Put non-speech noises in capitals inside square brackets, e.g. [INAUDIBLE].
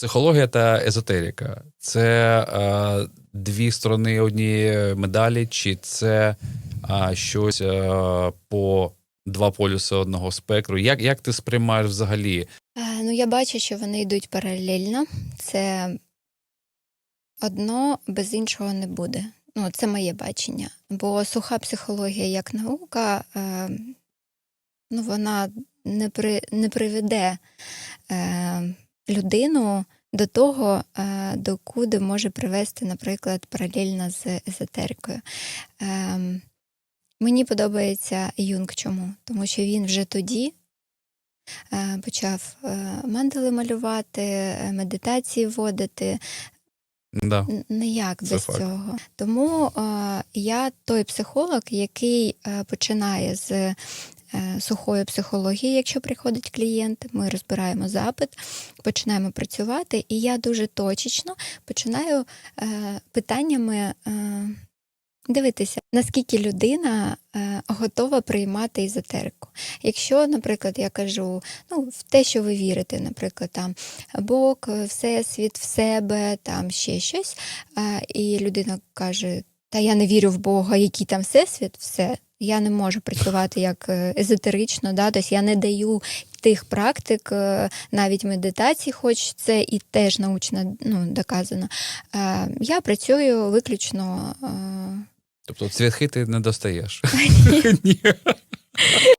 Психологія та езотерика це е, дві сторони однієї медалі, чи це е, щось е, по два полюси одного спектру? Як, як ти сприймаєш взагалі? Е, Ну, я бачу, що вони йдуть паралельно. Це одно без іншого не буде. Ну, це моє бачення. Бо суха психологія як наука, е, ну, вона не, при, не приведе е, людину до того, е, до куди може привести, наприклад, паралельно з езотерикою. Е, мені подобається Юнг чому? Тому що він вже тоді е, почав е, мандали малювати, медитації вводити. Да. Ніяк без факт. цього. Тому е, я той психолог, який починає з сухої психології, якщо приходить клієнт, ми розбираємо запит, починаємо працювати, і я дуже точечно починаю е, питаннями. Е, Дивитися, наскільки людина е, готова приймати езотерику. Якщо, наприклад, я кажу, ну, в те, що ви вірите, наприклад, там Бог, е, Всесвіт, в себе, там ще щось, е, і людина каже: Та я не вірю в Бога, який там всесвіт, все. Я не можу працювати як е, езотерично, да? тобто я не даю тих практик, е, навіть медитації, хоч це і теж научно ну, доказано. Е, Я працюю виключно. Тобто цвяхи ти не достаєш. [LAUGHS] Ні.